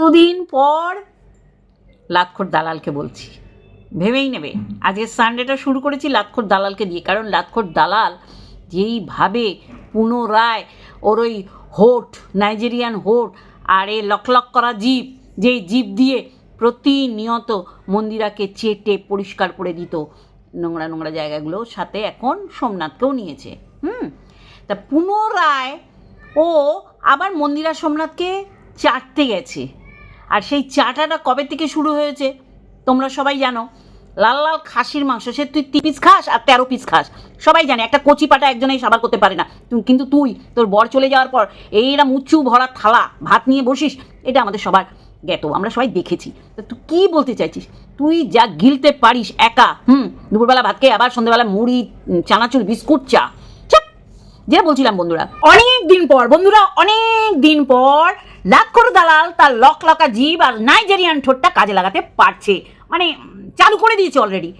দুদিন পর লাক্ষর দালালকে বলছি। ভেবেই নেবে। আজকে সানডেটা শুরু করেছি লাক্ষর দালালকে দিয়ে কারণ লাক্ষর দালাল যেইভাবে পুনরায় ওর ওই হোট নাইজেরিয়ান হোট আর এ লক লক করা জিপ যেই জিপ দিয়ে প্রতিনিয়ত মন্দিরাকে চেটে পরিষ্কার করে দিত নোংরা নোংরা জায়গাগুলো সাথে এখন সোমনাথকেও নিয়েছে। হুম? তা পুনরায় ও আবার মন্দিরা সোমনাথকে চাটতে গেছে। আর সেই চাটাটা কবে থেকে শুরু হয়েছে? তোমরা সবাই জানো। লাল লাল খাসির মাংস, সে তুই তিন পিস খাস আর তেরো পিস খাস। সবাই জানে, একটা কচি পাটা একজনেই সাবার করতে পারে না। কিন্তু তুই, তোর বর চলে যাওয়ার পর এইরকম উঁচু ভরা থালা, ভাত নিয়ে বসিস, এটা আমাদের সবার জ্ঞাত, আমরা সবাই দেখেছি। তো তুই কী বলতে চাইছিস? তুই যা গিলতে পারিস একা, হুম, দুপুরবেলা ভাত খেয়ে আবার সন্ধ্যেবেলা মুড়ি চানাচুর, বিস্কুট, চা। যেটা বলছিলাম বন্ধুরা, অনেক দিন পর, বন্ধুরা, অনেক দিন পর লাক্ষর দালাল তার লক লকা জীব আর নাইজেরিয়ান ঠোঁটটা কাজে লাগাতে পারছে। মানে চালু করে দিয়েছে অলরেডি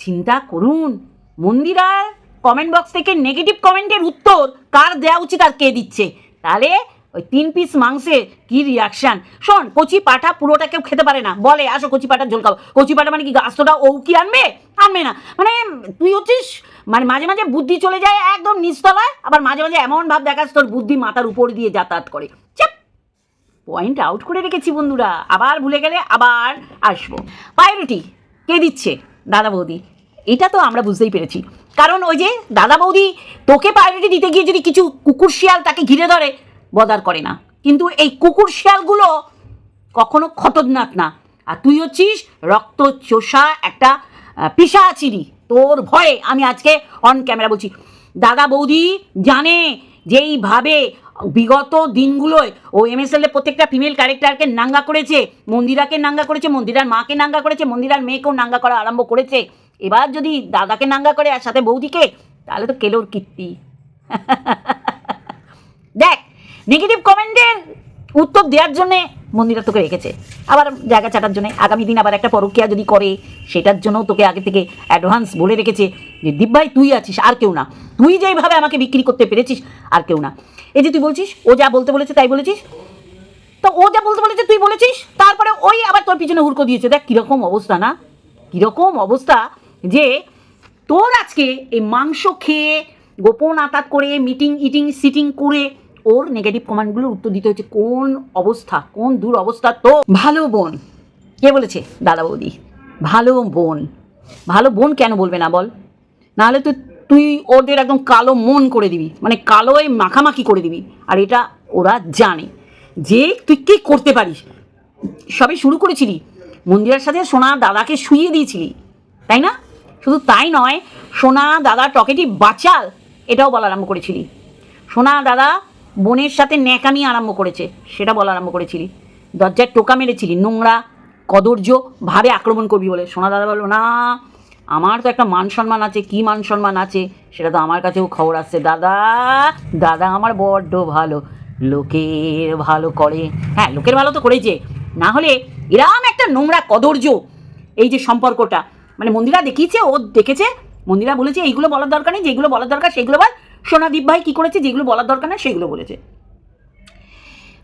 চিন্তা করুন মন্দিরার কমেন্ট বক্স থেকে নেগেটিভ কমেন্টের উত্তর কার দেওয়া উচিত আর কে দিচ্ছে? তাহলে ওই তিন পিস মাংসের কি রিয়াকশান শোন, কচি পাঠা পুরোটা কেউ খেতে পারে না। বলে, আসো কচি পাঠার ঝোল খাব। কচি পাঠা মানে কি? গাছটা ও কি আনবে? আনবে না। মানে তুই হচ্ছিস? মানে মাঝে মাঝে বুদ্ধি চলে যায় একদম নিচতলায়, আবার মাঝে মাঝে এমন ভাব দেখাস তোর বুদ্ধি মাথার উপর দিয়ে যাতায়াত করে। চাপ! পয়েন্ট আউট করে রেখেছি বন্ধুরা। আবার ভুলে গেলে আবার আসব। প্রায়োরিটি কে দিচ্ছে? দাদা বৌদি। এটা তো আমরা বুঝতেই পেরেছি। কারণ ওই যে দাদা বৌদি তোকে প্রায়োরিটি দিতে গিয়ে যদি কিছু কুকুর শিয়াল তাকে ঘিরে ধরে, বদার করে না। কিন্তু এই কুকুর শিয়ালগুলো কখনো খতরনাক না। আর তুই হচ্ছিস রক্ত চোষা একটা পিসা আছিরি তোর ভয়ে আমি আজকে অন ক্যামেরা বলছি। দাদা বৌদি জানে, যেইভাবে বিগত দিনগুলোয় ও এম এস এর প্রত্যেকটা ফিমেল ক্যারেক্টারকে নাঙ্গা করেছে, মন্দিরাকে নাঙ্গা করেছে, মন্দিরার মাকে নাঙ্গা করেছে, মন্দিরার মেয়েকেও নাঙ্গা করা আরম্ভ করেছে। এবার যদি দাদাকে নাঙ্গা করে আর সাথে বৌদিকে, তাহলে তো কেলোর কীর্তি। দেখ নেগেটিভ কমেন্টের উত্তর দেওয়ার জন্যে মন্দিরা তোকে রেখেছে। আবার জায়গা চাটার জন্য, আগামী দিন আবার একটা পরকিয়া যদি করে, সেটার জন্য তোকে আগে থেকে অ্যাডভান্স বলে রেখেছে যে দীপ ভাই তুই আছিস, আর কেউ না। তুই যেইভাবে আমাকে বিক্রি করতে পেরেছিস, আর কেউ না। এই যে তুই বলছিস, ও যা বলতে বলেছে তাই বলেছিস? তো ও যা বলতে বলেছে তুই বলেছিস? তারপরে ওই আবার তোর পিছনে হুড়কো দিয়েছে। দেখ কীরকম অবস্থা না? কীরকম অবস্থা যে তোর আজকে এই মাংস খেয়ে গোপন আতাত করে মিটিং ইটিং সিটিং করে ওর নেগেটিভ কমেন্টগুলোর উত্তর দিতে হচ্ছে কোন অবস্থা? কোন দূর অবস্থা তো ভালো বোন। কে বলেছে? দাদা বৌদি। ভালো বোন। ভালো বোন কেন বলবে না বল? নাহলে তো তুই ওদের একদম কালো মন করে দিবি। মানে কালোয় মাখামাখি করে দিবি। আর এটা ওরা জানে। যে তুই কী করতে পারিস? সবে শুরু করেছিলি। মন্দিরের সাথে সোনা দাদাকে শুইয়ে দিয়েছিলি। তাই না? শুধু তাই নয়, সোনা দাদা টকেটি বাঁচাল, এটাও বলা আরম্ভ করেছিলি। সোনা দাদা বোনের সাথে ন্যাকামি আরম্ভ করেছে, সেটা বলা আরম্ভ করেছিলি। দরজায় টোকা মেরেছিলি, নোংরা কদর্য ভাবে আক্রমণ করবি বলে। সোনা দাদা বলল, না আমার তো একটা মান সম্মান আছে, কি মান সম্মান আছে সেটা তো আমার কাছেও খবর আসছে। দাদা দাদা আমার বড্ড ভালো। লোকের ভালো করে। হ্যাঁ লোকের ভালো তো করেছে না হলে এরাম একটা নোংরা কদর্য এই যে সম্পর্কটা। মানে মন্দিরা দেখিয়েছে, ও দেখেছে। মন্দিরা বলেছে, এইগুলো বলার দরকার নেই, যেগুলো বলার দরকার সেগুলো বল। সোনাদীপ ভাই কী করেছে, যেগুলো বলার দরকার না সেগুলো বলেছে।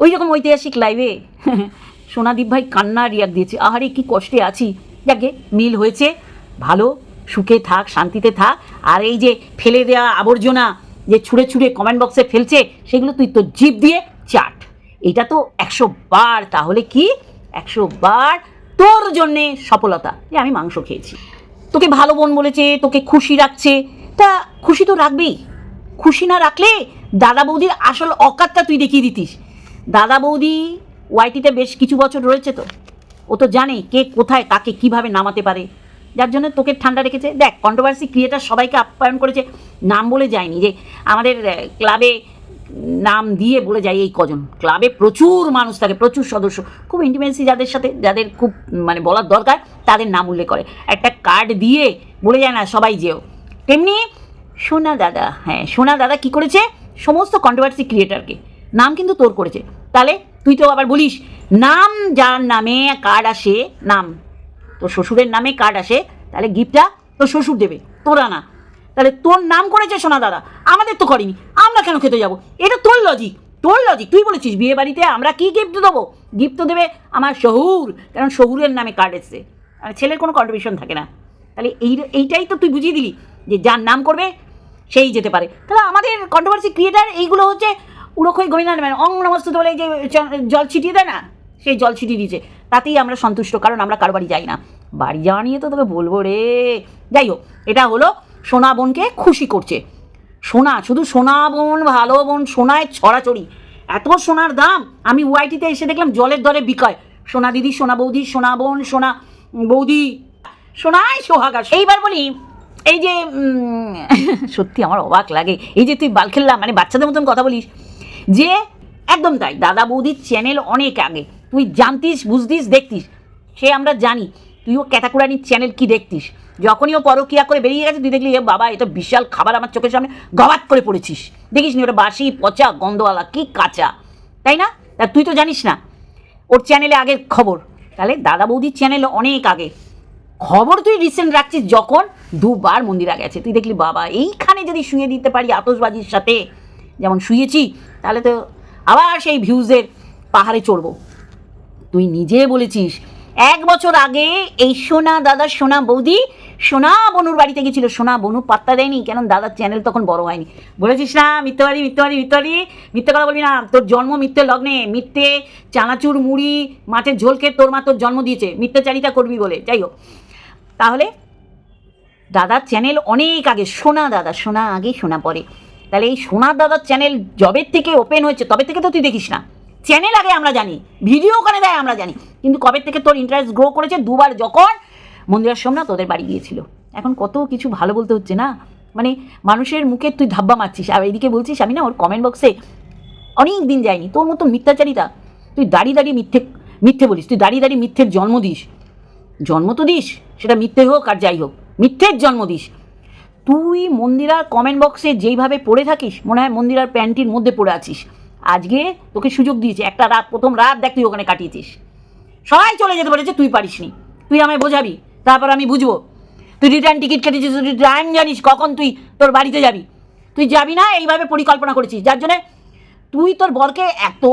ওই রকম ঐতিহাসিক লাইভে সোনাদীপ ভাই কান্না রিয়াক দিয়েছে। আহারে, কি কষ্টে আছি। যাকে মিল হয়েছে। ভালো, সুখে থাক, শান্তিতে থাক। আর এই যে ফেলে দেওয়া আবর্জনা যে ছুঁড়ে ছুঁড়ে কমেন্ট বক্সে ফেলছে, সেগুলো তুই তোর জিভ দিয়ে চাট। এটা তো একশো বার, তাহলে কি? একশো বার তোর জন্যে সফলতা। যে আমি মাংস খেয়েছি। তোকে ভালো বোন বলেছে, তোকে খুশি রাখছে। তা খুশি তো রাখবেই। খুশি না রাখলে দাদা বৌদির আসল অকাতটা তুই দেখিয়ে দিতিস। দাদা বৌদি ওয়াইটিতে বেশ কিছু বছর রয়েছে তো। ও তো জানে কে কোথায়, কাকে কীভাবে নামাতে পারে। যার জন্য তোকে ঠান্ডা রেখেছে। দেখ কন্ট্রোভার্সি ক্রিয়েটার সবাইকে আপ্যায়ন করেছে, নাম বলে যায়নি যে আমাদের ক্লাবে নাম দিয়ে বলে যায় এই কজন। ক্লাবে প্রচুর মানুষ থাকে, প্রচুর সদস্য। খুব ইন্টিমেসি যাদের সাথে, যাদের খুব মানে বলার দরকার, তাদের নাম উল্লেখ করে। একটা কার্ড দিয়ে বলে যায় না, সবাই যেও। তেমনি সোনা দাদা হ্যাঁ সোনা দাদা কি করেছে? সমস্ত কন্ট্রোভার্সি ক্রিয়েটারকে নাম কিন্তু তোর করেছে। তাহলে তুই তো আবার বলিস, নাম যার নামে কার্ড আসে, নাম। তোর শ্বশুরের নামে কার্ড আসে, তাহলে গিফটটা তোর শ্বশুর দেবে, তোরা না তাহলে তোর নাম করেছে সোনা দাদা, আমাদের তো করেনি, আমরা কেন খেতে যাব? এটা তোর লজিক তোর লজিক তুই বলেছিস বিয়ে বাড়িতে আমরা কি গিফট দেবো? গিফট তো দেবে আমার শহুর কারণ শহুরের নামে কার্ড এসছে। আর ছেলের কোনো কন্ট্রিবিউশন থাকে না। তাহলে এই, এইটাই তো তুই বুঝিয়ে দিলি, যে যার নাম করবে, সেই যেতে পারে। তাহলে আমাদের কন্ট্রোভার্সি ক্রিয়েটার এইগুলো হচ্ছে উড়োখই গোবিন্দ মানে অং নমস্তুত বলে যে জল ছিটিয়ে দেয় না, সেই জল ছিটিয়ে দিয়েছে। তাতেই আমরা সন্তুষ্ট, কারণ আমরা কারও বাড়ি যাই না। বাড়ি যাওয়া নিয়ে তো তোকে বলব রে। যাই হোক, এটা হলো সোনা বোনকে খুশি করছে। সোনা, শুধু সোনা বোন, ভালো বোন, সোনায় ছড়াছড়ি। এত সোনার দাম, আমি ওয়াইটিতে এসে দেখলাম জলের দরে বিকয় সোনা দিদি, সোনা বৌদি, সোনা বোন, সোনা বৌদি। সোনায় সোহাগা। এইবার বলি, এই যে সত্যি আমার অবাক লাগে। এই যে তুই বাল খেললাম মানে বাচ্চাদের মতন কথা বলিস। যে, একদম তাই। দাদা বৌদির চ্যানেল অনেক আগে। তুই জানতিস, বুঝতিস, দেখতিস। সে আমরা জানি, তুইও ক্যাতাকুরানির চ্যানেল কি দেখতিস। যখনই ও পরকিয়া করে বেরিয়ে গেছে, তুই দেখলি, এ বাবা এটা বিশাল খাবার আমার চোখের সামনে গবাত করে পড়েছিস। দেখিস নি, ওটা বাসি, পচা, গন্ধওয়ালা, কি কাঁচা। তাই না? তা তুই তো জানিস না। ওর চ্যানেলে আগের খবর। তাহলে দাদা বৌদির চ্যানেল অনেক আগে। খবর তুই রিসেন্ট রাখছিস যখন দুবার মন্দিরা গেছে। তুই দেখলি, বাবা, এইখানে যদি শুয়ে দিতে পারি আতসবাজির সাথে, যেমন শুয়েছি, তাহলে তো আবার সেই ভিউজের পাহাড়ে চড়বো। তুই নিজে বলেছিস। এক বছর আগে এই সোনা দাদা সোনা বৌদি, সোনা বনুর বাড়িতে গেছিল, সোনা বনু পাত্তা দেয়নি কেন দাদার চ্যানেল তখন বড় হয়নি। বলেছিস না মিথ্যেবাড়ি মিথ্যেবাড়ি মিথ্যেবাড়ি মিথ্যে কথা বলবি না, তোর জন্ম মিথ্যে লগ্নে, মিথ্যে চানাচুর মুড়ি, মাছের ঝোলকে তোর মা তোর জন্ম দিয়েছে মিথ্যাচারিতা করবি বলে, যাই হোক। তাহলে দাদার চ্যানেল অনেক আগে, সোনা দাদা, সোনা আগে, সোনা পরে। তাহলে এই সোনার দাদার চ্যানেল জবের থেকে ওপেন হয়েছে, তবে থেকে তো তুই দেখিস না। চ্যানেল আগে আমরা জানি ভিডিও ওখানে দেয় আমরা জানি। কিন্তু কবে থেকে তোর ইন্টারেস্ট গ্রো করেছে? দুবার যখন মন্দিরের সোমনাথ তোদের বাড়ি গিয়েছিল। এখন কত কিছু ভালো বলতে হচ্ছে না? মানে মানুষের মুখে তুই ধাব্বা মারছিস, আর এইদিকে বলছিস আমি না ওর কমেন্ট বক্সে অনেক দিন যায়নি তোর মতো মিথ্যাচারিতা, তুই দাঁড়িয়ে দাঁড়িয়ে মিথ্যে মিথ্যে বলিস, তুই দাঁড়িয়ে দাঁড়িয়ে মিথ্যের জন্ম দিস। জন্ম তো দিস, সেটা মিথ্যে হোক আর যাই হোক, মিথ্যের জন্ম দিস। তুই মন্দিরার কমেন্ট বক্সে যেইভাবে পড়ে থাকিস, মনে হয় মন্দিরার প্যান্টির মধ্যে পড়ে আছিস। আজকে তোকে সুযোগ দিয়েছে, একটা রাত, প্রথম রাত দেখ তুই ওখানে কাটিয়েছিস। সবাই চলে যেতে পারেছে, তুই পারিসনি তুই আমায় বোঝাবি, তারপর আমি বুঝব। তুই রিটার্ন টিকিট কেটেছিস, তুই টাইম জানিস কখন তুই তোর বাড়িতে যাবি। তুই যাবি না, এইভাবে পরিকল্পনা করেছিস, যার জন্যে তুই তোর বরকে এত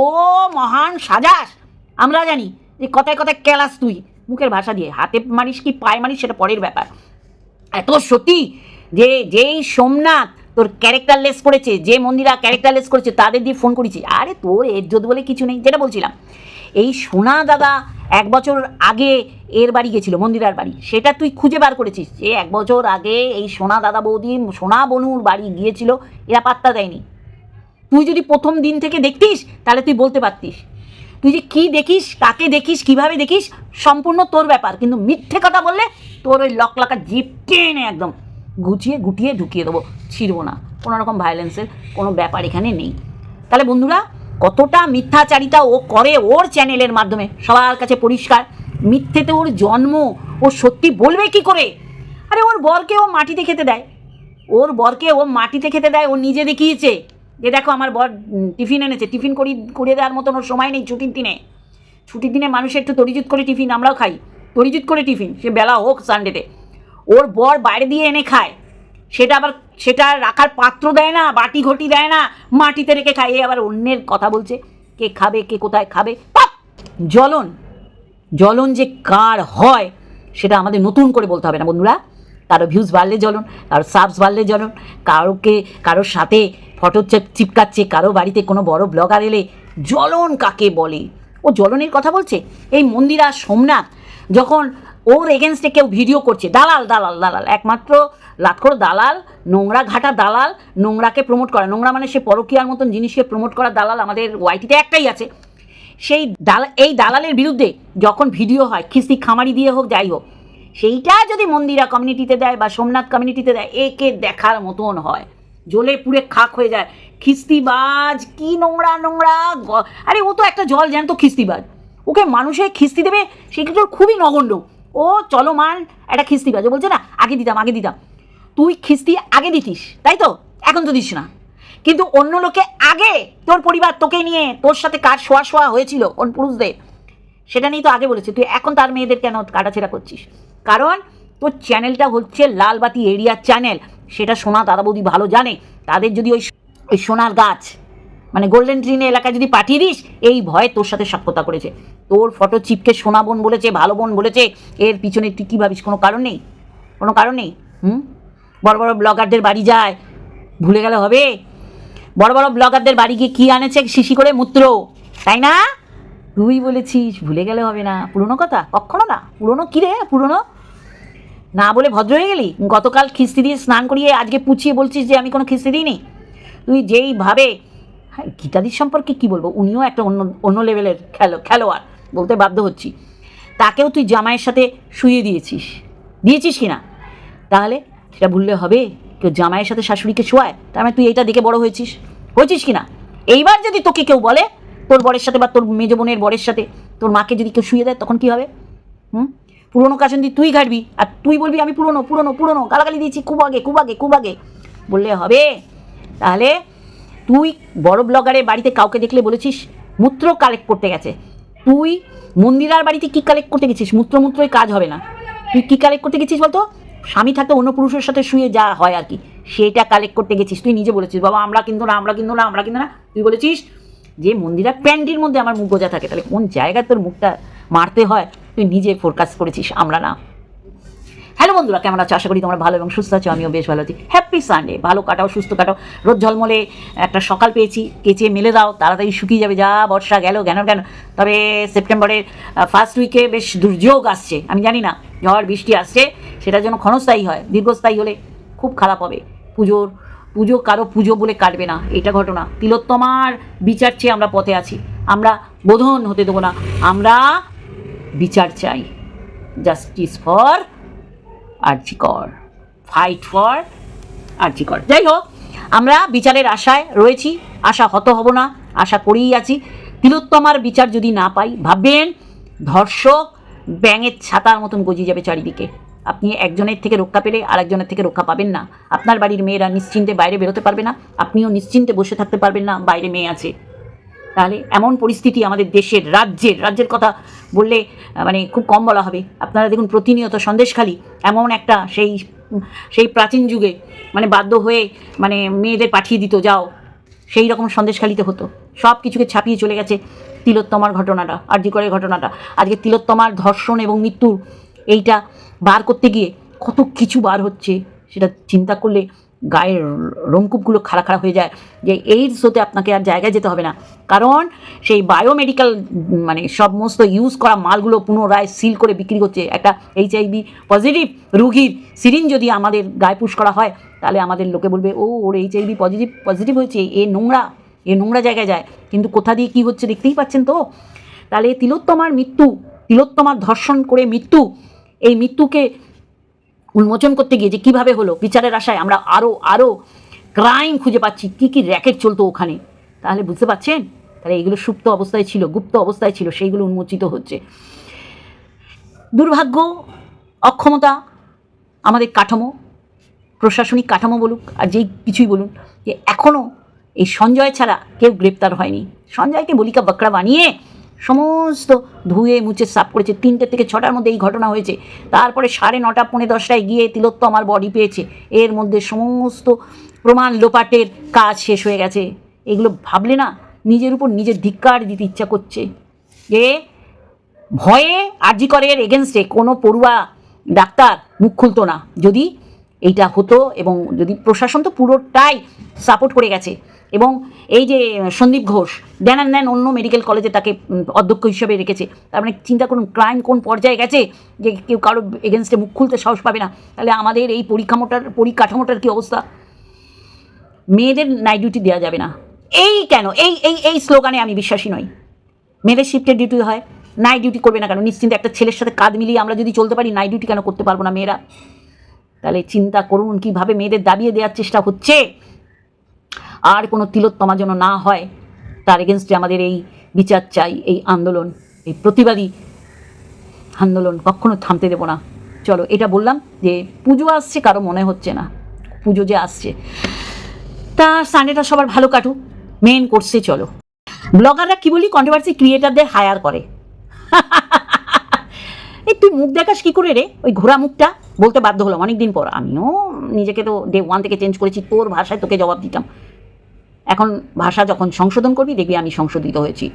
মহান সাজাস। আমরা জানি যে কথায় কথায় কেলাস তুই, মুখের ভাষা দিয়ে। হাতে মারিস কি, পায়ে মারিস, সেটা পরের ব্যাপার। এত সত্যি যে, যেই সোমনাথ তোর ক্যারেক্টারলেস করেছে যে মন্দিরা ক্যারেক্টারলেস করেছে, তাদের দিয়ে ফোন করেছি। আরে তোর এর এজ্জত বলে কিছু নেই, যেটা বলছিলাম। এই সোনা দাদা এক বছর আগে এর বাড়ি গেছিল, মন্দিরার বাড়ি। সেটা তুই খুঁজে বার করেছিস যে এক বছর আগে এই সোনা দাদা বৌদি, সোনা বনুর বাড়ি গিয়েছিল, এরা পাত্তা দেয়নি। তুই যদি প্রথম দিন থেকে দেখতিস, তাহলে তুই বলতে পারতিস। তুই যে কী দেখিস, কাকে দেখিস, কীভাবে দেখিস, সম্পূর্ণ তোর ব্যাপার। কিন্তু মিথ্যে কথা বললে তোর ওই লক লাকা জিপ টেনে একদম। গুছিয়ে গুটিয়ে ঢুকিয়ে দেবো, ছিড়বো না। কোনো রকম ভায়োলেন্সের কোনো ব্যাপার এখানে নেই। তাহলে বন্ধুরা, কতটা মিথ্যাচারিতা ও করে ওর চ্যানেলের মাধ্যমে? সবার কাছে পরিষ্কার। মিথ্যেতে ওর জন্ম, ও সত্যি বলবে কি করে? আরে ওর বরকে ও মাটিতে খেতে দেয়। ওর বরকে ও মাটিতে খেতে দেয়, ও নিজে দেখিয়েছে। যে দেখো আমার বর টিফিন এনেছে। টিফিন করি করে দেওয়ার মতন ওর সময় নেই ছুটির দিনে। ছুটির দিনে মানুষ একটু তরিজুত করে টিফিন আমরাও খাই। তরিজুত করে টিফিন, সে বেলা হোক সানডেতে ওর বর বাইরে দিয়ে এনে খায়। সেটা আবার সেটা রাখার পাত্র দেয় না, বাটি ঘটি দেয় না, মাটিতে রেখে খায়। এ আবার অন্যের কথা বলছে। কে খাবে, কে কোথায় খাবে! জ্বলন। জ্বলন যে কার হয়, সেটা আমাদের নতুন করে বলতে হবে না বন্ধুরা। কারও ভিউজ বাড়লে জ্বলন, কারও সাবস বাড়লে জ্বলন, কারোকে, কারোর সাথে ফটো চিপকাচ্ছে, কারও বাড়িতে কোনো বড় ব্লগার এলে জ্বলন কাকে বলে? ও জ্বলনের কথা বলছে? এই মন্দিরা সোমনাথ যখন ওর এগেনস্টে কেউ ভিডিও করছে। দালাল দালাল দালাল। একমাত্র লাটখোর দালাল, নোংরা ঘাটা দালাল, নোংরাকে প্রমোট করা। নোংরা মানে সে পরকীয়ার মতন জিনিসকে প্রমোট করা দালাল আমাদের ওয়াইটিতে একটাই আছে। সেই দালা, এই দালালের বিরুদ্ধে যখন ভিডিও হয়, খিস্তি খামারি দিয়ে হোক, যাই হোক, সেইটা যদি মন্দিরা কমিউনিটিতে দেয় বা সোমনাথ কমিউনিটিতে দেয়, একে দেখার মতন হয়। জ্বলে পুড়ে খাক হয়ে যায়। খিস্তিবাজ, কি নোংরা নোংরা আরে ও তো একটা জল জ্যান্ত খিস্তিবাজ। ওকে মানুষে খিস্তি দেবে সেক্ষেত্রে খুবই নগণ্য। ও চলমান একটা খিস্তিবাজ ও বলছে না, আগে দিতাম আগে দিতাম। তুই খিস্তি আগে দিতিস, তাই তো? এখন তো দিস না। কিন্তু অন্য লোকে আগে তোর পরিবার, তোকে নিয়ে তোর সাথে কার শোয়া শোয়া হয়েছিল কোন পুরুষদের, সেটা নিয়ে তো আগে বলেছি। তুই এখন তার মেয়েদের কেন কাটাছেড়া করছিস? কারণ তোর চ্যানেলটা হচ্ছে লালবাতি এরিয়ার চ্যানেল। সেটা সোনা দাদা বৌদি ভালো জানে। তাদের যদি ওই ওই সোনার গাছ মানে গোল্ডেন ট্রিনে এলাকায় যদি পাঠিয়ে দিস, এই ভয়ে তোর সাথে সাক্ষতা করেছে। তোর ফটো চিপকে সোনা বোন বলেছে, ভালো বোন বলেছে, এর পিছনে তুই কী ভাবিস? কোনো কারণ নেই? কোনো কারণ নেই? হুম? বড় বড় ব্লগারদের বাড়ি যায়। ভুলে গেলে হবে। বড় বড় ব্লগারদের বাড়ি গিয়ে কী আনেছে? শিশি করে মূত্র। তাই না? তুই বলেছিস, ভুলে গেলে হবে না। পুরনো কথা? কখনো না। পুরনো কী রে? পুরনো? না বলে ভদ্র হয়ে গেলি? গতকাল খিস্তি দিয়ে স্নান করিয়ে আজকে পুছিয়ে বলছিস যে আমি কোনো খিস্তি দিইনি? তুই যেইভাবে হ্যাঁ গীতাদির সম্পর্কে কি বলব? উনিও একটা অন্য অন্য লেভেলের খেলো, খেলোয়াড়, বলতে বাধ্য হচ্ছি। তাকেও তুই জামাইয়ের সাথে শুয়ে দিয়েছিস। দিয়েছিস কি না? তাহলে সেটা ভুললে হবে। কেউ জামাইয়ের সাথে শাশুড়িকে শোয়ায়, তার মানে তুই এইটা দেখে বড় হয়েছিস। হয়েছিস কি না? এইবার যদি তোকে কেউ বলে, তোর বরের সাথে বা তোর মেজ বোনের বরের সাথে, তোর মাকে যদি কেউ শুয়ে দেয়, তখন কি হবে? হুম? পুরোনো কাসন্দি তুই ঘাটবি, আর তুই বলবি, আমি পুরনো পুরনো পুরনো, গালাগালি দিয়েছি, খুব আগে খুব আগে খুব আগে। বললে হবে। তাহলে তুই বড় ব্লগারের বাড়িতে কাউকে দেখলে বলেছিস, মূত্র কালেক্ট করতে গেছে। তুই মন্দিরার বাড়িতে কি কালেক্ট করতে গেছিস? মূত্র মূত্রই কাজ হবে না। তুই কি কালেক্ট করতে গেছিস বলতো? স্বামী থাকতে অন্য পুরুষের সাথে শুয়ে যা হয় আর কি। সেটা কালেক্ট করতে গেছিস। তুই নিজে বলেছিস, বাবা, আমরা কিন্তু না, আমরা কিন্তু না, আমরা কিন্তু না। তুই বলেছিস, যে মন্দিরা প্যান্টির মধ্যে আমার মুখ গোজা থাকে, তাহলে কোন জায়গায় তোর মুখটা মারতে হয়? তুই নিজে ফোরকাস্ট করেছিস, আমরা না। হ্যালো বন্ধুরা, কেমন আছো? আশা করি তোমরা ভালো এবং সুস্থ আছো, আমিও বেশ ভালো আছি। হ্যাপি সানডে ভালো কাটাও, সুস্থ কাটাও। রোদ ঝলমলে একটা সকাল পেয়েছি কেচে মেলে দাও, তাড়াতাড়ি শুকিয়ে যাবে, যা বর্ষা গেল, কেন কেন? তবে সেপ্টেম্বরের ফার্স্ট উইকে বেশ দুর্যোগ আসছে, আমি জানি না, ঝড়, বৃষ্টি আসছে সেটা যেন ক্ষণস্থায়ী হয়, দীর্ঘস্থায়ী হলে খুব খারাপ হবে। পুজোর, পুজো কারও পুজো বলে কাটবে না, এটা ঘটনা। তিলোত্তমার বিচার চেয়ে আমরা পথে আছি, আমরা বোধন হতে দেবো না, আমরা বিচার চাই। Justice for RG Kar. Fight for RG Kar. যাই হোক আমরা বিচারের আশায় রয়েছি। আশা হত হব না, আশা করেই আছি। তিলোত্তমার বিচার যদি না পাই, ভাববেন, ধর্ষক ব্যাঙের ছাতার মতন গজিয়ে যাবে চারিদিকে। আপনি একজনের থেকে রক্ষা পেলে আরেকজনের থেকে রক্ষা পাবেন না। আপনার বাড়ির মেয়েরা নিশ্চিন্তে বাইরে বেরোতে পারবে না। আপনিও নিশ্চিন্তে বসে থাকতে পারবেন না, বাইরে মেয়ে আছে। তাহলে এমন পরিস্থিতি আমাদের দেশের রাজ্যের রাজ্যের কথা বললে মানে খুব কম বলা হবে। আপনারা দেখুন প্রতিনিয়ত সন্দেশখালী এমন একটা সেই সেই প্রাচীন যুগে মানে বাধ্য হয়ে মানে মেয়েদের পাঠিয়ে দিত, যাও। সেই রকম সন্দেশখালিতে হতো। সব কিছুকে ছাপিয়ে চলে গেছে তিলোত্তমার ঘটনাটা আরজিকরের ঘটনাটা। আজকে তিলোত্তমার ধর্ষণ এবং মৃত্যু এইটা বার করতে গিয়ে কত কিছু বার হচ্ছে, সেটা চিন্তা করলে গায়ের রোমকূপগুলো খাড়া খাড়া হয়ে যায়। যে এইডস হতে আপনাকে আর জায়গায় যেতে হবে না। কারণ সেই বায়োমেডিক্যাল মানে সমস্ত ইউজ করা মালগুলো পুনরায় সিল করে বিক্রি করছে একটা এইচআইভি পজিটিভ রুগীর সিরিন যদি আমাদের গায়ে পুশ করা হয়, তাহলে আমাদের লোকে বলবে, ও, ওর এইচআইভি পজিটিভ পজিটিভ হয়েছে, এ নোংরা এ নোংরা জায়গায় যায়। কিন্তু কোথা দিয়ে কী হচ্ছে দেখতেই পাচ্ছেন তো? তাহলে তিলোত্তমার মৃত্যু, তিলোত্তমার ধর্ষণ করে মৃত্যু, এই মৃত্যুকে উন্মোচন করতে গিয়ে যে কীভাবে হলো, বিচারের আশায় আমরা আরও আরও ক্রাইম খুঁজে পাচ্ছি, কী কী র্যাকেট চলতো ওখানে? তাহলে বুঝতে পারছেন? তাহলে এগুলো সুপ্ত অবস্থায় ছিল, গুপ্ত অবস্থায় ছিল, সেইগুলো উন্মোচিত হচ্ছে। দুর্ভাগ্য, অক্ষমতা, আমাদের কাঠামো, প্রশাসনিক কাঠামো বলুক, আর যেই কিছুই বলুন, যে এখনও এই সঞ্জয় ছাড়া কেউ গ্রেপ্তার হয়নি। সঞ্জয়কে বলিকা বকরা বানিয়ে সমস্ত ধুয়ে মুছে সাফ করেছে। তিনটে থেকে ছটার মধ্যে এই ঘটনা হয়েছে। তারপরে সাড়ে নটা, পৌনে দশটায় গিয়ে তিলোত্তম আমার বডি পেয়েছে। এর মধ্যে সমস্ত প্রমাণ লোপাটের কাজ শেষ হয়ে গেছে। এগুলো ভাবলে না নিজের উপর নিজের ধিক্কার দিতে ইচ্ছা করছে। যে ভয়ে আরজিকরের এগেনস্টে কোনো পড়ুয়া ডাক্তার মুখ খুলতো না। যদি এইটা হতো এবং যদি প্রশাসন তো পুরোটাই সাপোর্ট করে গেছে। এবং এই যে সন্দীপ ঘোষ, দেন দেন অন্য মেডিকেল কলেজে তাকে অধ্যক্ষ হিসেবে রেখেছে। তার মানে চিন্তা করুন ক্রাইম কোন পর্যায়ে গেছে যে কেউ কারও এগেনস্টে মুখ খুলতে সাহস পাবে না? তাহলে আমাদের এই পরিকাঠামোটার পরিকাঠামোটার কী অবস্থা? মেয়েদের নাইট ডিউটি দেওয়া যাবে না। এই কেন? এই এই এই স্লোগানে আমি বিশ্বাসী নই। মেয়েদের শিফটের ডিউটি হয় নাইট ডিউটি করবে না কেন? নিশ্চিন্তে একটা ছেলের সাথে কাঁধ মিলিয়ে আমরা যদি চলতে পারি নাইট ডিউটি কেন করতে পারব না মেয়েরা? তাহলে চিন্তা করুন, কীভাবে মেয়েদের দাবিয়ে দেওয়ার চেষ্টা হচ্ছে? আর কোনো তিলোত্তমা যেন না হয়, তার এগেনস্টে আমাদের এই বিচার চাই, এই আন্দোলন, এই প্রতিবাদী আন্দোলন কখনো থামতে দেবো না। চলো, এটা বললাম যে পুজো আসছে, কারও মনে হচ্ছে না। পুজো যে আসছে, তা সানডেটা সবার ভালো কাটুক মেন কোর্সে চলো। ব্লগাররা কি বলি? কন্ট্রোভার্সি ক্রিয়েটারদের হায়ার করে। এই তুই মুখ দেখাস কী করে রে? ওই ঘোরা মুখটা বলতে বাধ্য হলাম অনেকদিন পর। আমিও নিজেকে তো ডে ওয়ান থেকে চেঞ্জ করেছি, তোর ভাষায় তোকে জবাব দিতাম। এখন ভাষা যখন সংশোধন করবি, দেখবি আমি সংশোধিত হয়েছি।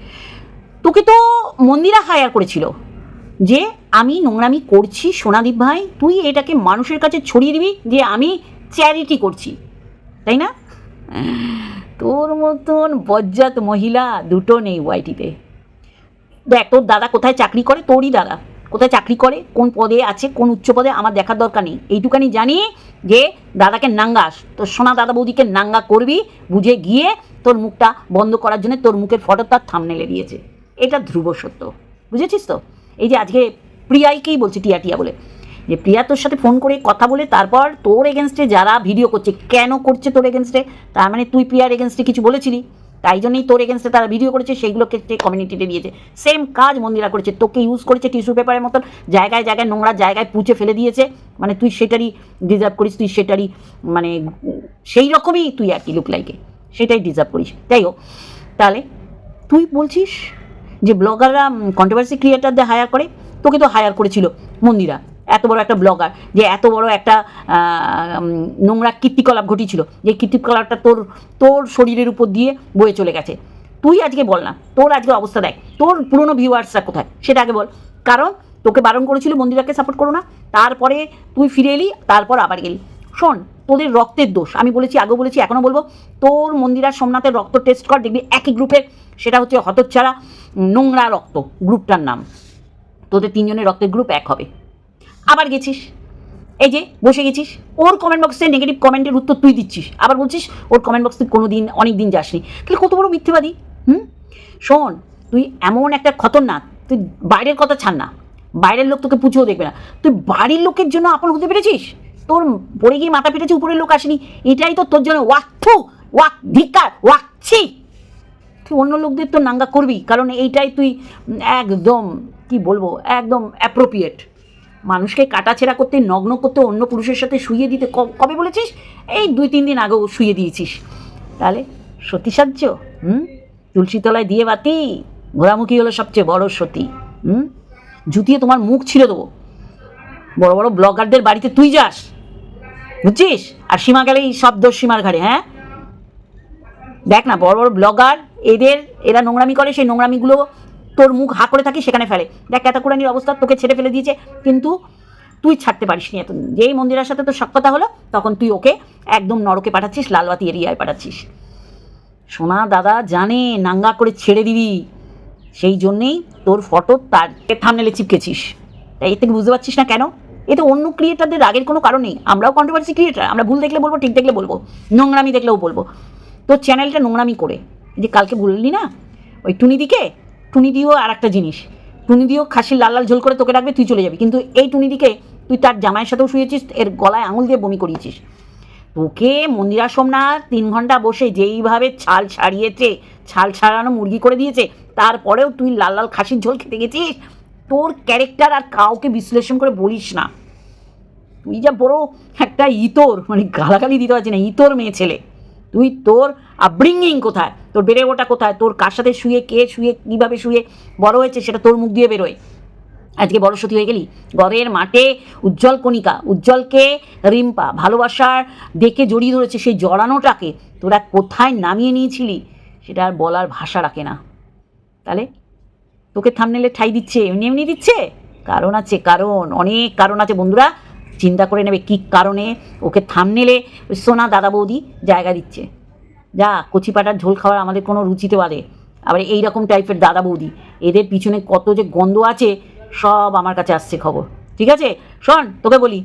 তোকে তো মন্দিরা হায়ার করেছিল যে আমি নোংরামি করছি, সোনাদীপ ভাই, তুই এটাকে মানুষের কাছে ছড়িয়ে দিবি যে আমি চ্যারিটি করছি। তাই না? তোর মতন বজ্জাত মহিলা দুটো নেই ওয়াইটিতে দেখ, তোর দাদা কোথায় চাকরি করে? তোরই দাদা। কোথায় চাকরি করে, কোন পদে আছে, কোন উচ্চ পদে, আমার দেখার দরকার নেই। এইটুকানি জানি যে দাদাকে নাঙ্গাস তোর সোনা দাদা বৌদিকে নাঙ্গা করবি, বুঝে গিয়ে তোর মুখটা বন্ধ করার জন্য তোর মুখের ফটো তার থামনেলে দিয়েছে। এটা ধ্রুব সত্য। বুঝেছিস তো? এই যে আজকে প্রিয়াইকেই বলছি, টিয়া টিয়া বলে। যে প্রিয়া তোর সাথে ফোন করে কথা বলে, তারপর তোর এগেনস্টে যারা ভিডিও করছে, কেন করছে তোর এগেনস্টে তার মানে তুই প্রিয়ার এগেনস্টে কিছু বলেছিলি? তাই জন্যই তোর এগেনস্টে তারা ভিডিও করেছে সেইগুলোকে কমিউনিটিতে দিয়েছে। সেম কাজ মন্দিরা করেছে, তোকে ইউজ করেছে টিস্যু পেপারের মতন, জায়গায় জায়গায় নোংরা জায়গায় পুঁচে ফেলে দিয়েছে। মানে তুই সেটারই ডিজার্ভ করিস, তুই সেটারই মানে সেই রকমই তুই আর কি লুক লাইকে সেটাই ডিজার্ভ করিস। যাই হোক, তাহলে তুই বলছিস যে ব্লগাররা কন্ট্রোভার্সি ক্রিয়েটারদের হায়ার করে? তোকে তো হায়ার করেছিল মন্দিরা। এত বড় একটা ব্লগার যে এত বড় একটা নোংরা কীর্তিকলাপ ঘটিয়েছিল, যে কীর্তিকলাপটা তোর তোর শরীরের উপর দিয়ে বয়ে চলে গেছে। তুই আজকে বল না, তোর আজকে অবস্থা দেখ, তোর পুরনো ভিউয়ার্সরা কোথায়? সেটা আগে বল। কারণ তোকে বারণ করেছিল মন্দিরাকে সাপোর্ট করো না, তারপরে তুই ফিরে এলি, তারপর আবার গেলি। শোন, তোদের রক্তের দোষ, আমি বলেছি, আগেও বলেছি, এখনও বলব, তোর মন্দিরা সোমনাথের রক্ত টেস্ট কর, দেখবি একই গ্রুপের সেটা হচ্ছে হতচ্ছাড়া নোংরা রক্ত গ্রুপটার নাম। তোদের তিনজনের রক্তের গ্রুপ এক হবে। আবার গেছিস। এই যে, বসে গেছিস। ওর কমেন্ট বক্সে নেগেটিভ কমেন্টের উত্তর তুই দিচ্ছিস। আবার বলছিস, ওর কমেন্ট বক্সে কোনো দিন অনেক দিন যাসনি। তাহলে কত বড় মিথ্যেবাদী? হুম? শোন, তুই এমন একটা খতরনাক, তুই বাইরের কথা ছাড় না। বাইরের লোক তোকে পুছেও দেখবে না। তুই বাড়ির লোকের জন্য আপন হতে পেরেছিস? তোর পড়ে গিয়ে মাথা পেটেছে উপরের লোক আসেনি। এটাই তো তোর জন্য ওয়াক, থু, ওয়াক, ধিক্কার, ওয়াক, ছি। তুই অন্য লোকদের তো নাঙ্গা করবি, কারণ এইটাই তুই একদম, কি বলব, একদম অ্যাপ্রোপ্রিয়েট মানুষকে কাটাছেড়া করতে, নগ্ন করতে, অন্য পুরুষের সাথে শুয়ে দিতে কবে বলেছিস? এই দুই, তিন দিন আগেও শুয়ে দিয়েছিস। তাহলে সতী সাহায্য হুম? তুলসীতলায় দিয়ে বাতি ঘোরামুখী হলো সবচেয়ে বড় সতী, হুম? জুতিয়ে তোমার মুখ ছিঁড়ে দেবো। বড় বড় ব্লগারদের বাড়িতে তুই যাস, বুঝছিস? আর সীমা গেলেই সব দোষ সীমার ঘাড়ে হ্যাঁ? দেখ না, বড় বড় ব্লগার, এদের, এরা নোংরামি করে, সেই নোংরামিগুলো তোর মুখ হা করে থাকি সেখানে ফেলে। দেখ ক্যাতাকুরানির অবস্থা, তোকে ছেড়ে ফেলে দিয়েছে, কিন্তু তুই ছাড়তে পারিস নি এত যেই মন্দিরের সাথে তোর সক্ষতা হলো, তখন তুই ওকে একদম নরকে পাঠাচ্ছিস, লালবাতি এরিয়ায় পাঠাচ্ছিস। সোনা দাদা জানে, নাঙ্গা করে ছেড়ে দিবি। সেই জন্যেই তোর ফটো তার থামনেলে চিপকেছিস। তাই এর থেকে বুঝতে পারছিস না কেন? এতে অন্য ক্রিয়েটারদের রাগের কোনো কারণ নেই। আমরাও কন্ট্রোভার্সি ক্রিয়েটার আমরা ভুল দেখলে বলব, ঠিক দেখলে বলব, নোংরামি দেখলেও বলব। তোর চ্যানেলটা নোংরামি করে। যে কালকে বললি না, ওই টুনিদিকে টুনিদিও আর একটা জিনিস। টুনিদিও খাসির লাল লাল ঝোল করে তোকে রাখবে, তুই চলে যাবি। কিন্তু এই টুনি টুনিদিকে তুই তার জামাইয়ের সাথেও শুয়েছিস, এর গলায় আঙুল দিয়ে বমি করিয়েছিস। তোকে মন্দিরা সোমনাথ তিন ঘণ্টা বসে যেইভাবে ছাল ছাড়িয়েছে, ছাল ছাড়ানো মুরগি করে দিয়েছে, তারপরেও তুই লাল লাল খাসির ঝোল খেতে গেছিস? তোর ক্যারেক্টার আর কাউকে বিশ্লেষণ করে বলিস না। তুই যা বড় একটা ইতর মানে গালাগালি দিতে পারছি না, ইতর মেয়ে ছেলে। তুই তোর আপব্রিঙ্গিং কোথায়? তোর বেড়ে ওটা কোথায়? তোর কার সাথে শুয়ে, কে শুয়ে, কীভাবে শুয়ে বড় হয়েছে সেটা তোর মুখ দিয়ে বেরোয়। আজকে বড় সতী হয়ে গেলি? ঘরের মাঠে উজ্জ্বল কণিকা, উজ্জ্বলকে রিম্পা, ভালোবাসার দেখে জড়িয়ে ধরেছে সেই জড়ানোটাকে। তোরা কোথায় নামিয়ে নিয়েছিলি? সেটা আর বলার ভাষা রাখে না। তাহলে তোকে থামনেলে ঠাই দিচ্ছে, এমনি এমনি দিচ্ছে? কারণ আছে কারণ, অনেক কারণ আছে। বন্ধুরা চিন্তা করে নেবে কী কারণে ওকে থামনেলে ওই সোনা দাদা বৌদি জায়গা দিচ্ছে। যা, কচি পাটার ঝোল খাওয়ার আমাদের কোনো রুচিতে বাদে। আবার এই রকম টাইপের দাদা বৌদি, এদের পিছনে কত যে গন্ধ আছে, সব আমার কাছে আসছে খবর। ঠিক আছে? শোন, তোকে বলি,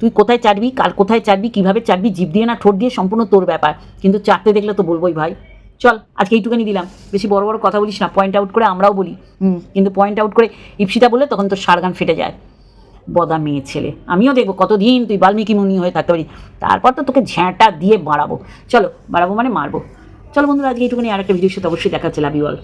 তুই কোথায় চাটবি কার কোথায় চাটবি, কীভাবে চাটবি, জিভ দিয়ে না ঠোঁট দিয়ে সম্পূর্ণ তোর ব্যাপার। কিন্তু চাটতে দেখলে তো বলবোই ভাই। চল, আজকে এইটুখানি দিলাম। বেশি বড় বড় কথা বলিস না পয়েন্ট আউট করে আমরাও বলি। হুম, কিন্তু পয়েন্ট আউট করে ইপসিতা বললে তখন তোর সারগান ফেটে যায়। বদা মেয়ে ছেলে। আমিও দেখব, কতদিন তুই বাল্মীকি মুনি হয়ে থাকতে পারি তারপর তো তোকে ঝ্যাঁটা দিয়ে বাড়াবো। চলো, বাড়াবো মানে মারবো। চলো বন্ধুরা, আজকে এইটুকুনি আর একটা ভিডিওর সাথে অবশ্যই দেখা হচ্ছে লাভ ইউ অল